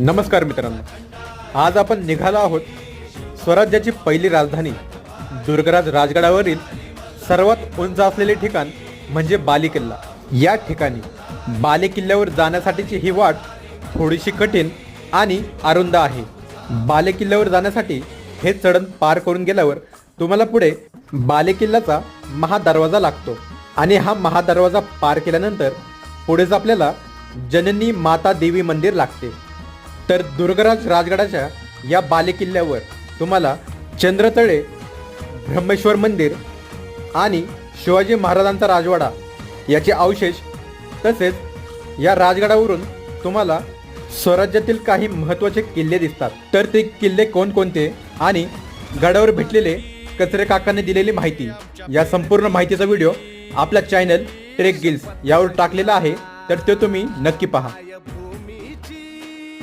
नमस्कार मित्रांनो. आज आपण निघालो आहोत स्वराज्याची पहिली राजधानी दुर्गराज राजगडावरील सर्वात उंच असलेले ठिकाण म्हणजे बाली किल्ला या ठिकाणी बाली किल्ल्यावर जाण्यासाठीची ही वाट थोडीशी कठीण आणि अरुंद आहे. बाले किल्ल्यावर जाण्यासाठी हे चढण पार करून गेल्यावर तुम्हाला पुढे बाले किल्ल्याचा महादरवाजा लागतो आणि हा महादरवाजा पार केल्यानंतर पुढेच आपल्याला जननी माता देवी मंदिर लागते. तर दुर्गराज राजगडाच्या या बालेकिल्ल्यावर तुम्हाला चंद्रतळे ब्रह्मेश्वर मंदिर आणि शिवाजी महाराजांचा राजवाडा याचे अवशेष तसेच या राजगडावरून तुम्हाला स्वराज्यातील काही महत्त्वाचे किल्ले दिसतात. तर ते किल्ले कोणकोणते आणि गडावर भेटलेले कचरे काकाने दिलेली माहिती या संपूर्ण माहितीचा व्हिडिओ आपल्या चॅनल ट्रेक गिल्स यावर टाकलेला आहे तर ते तुम्ही नक्की पहा.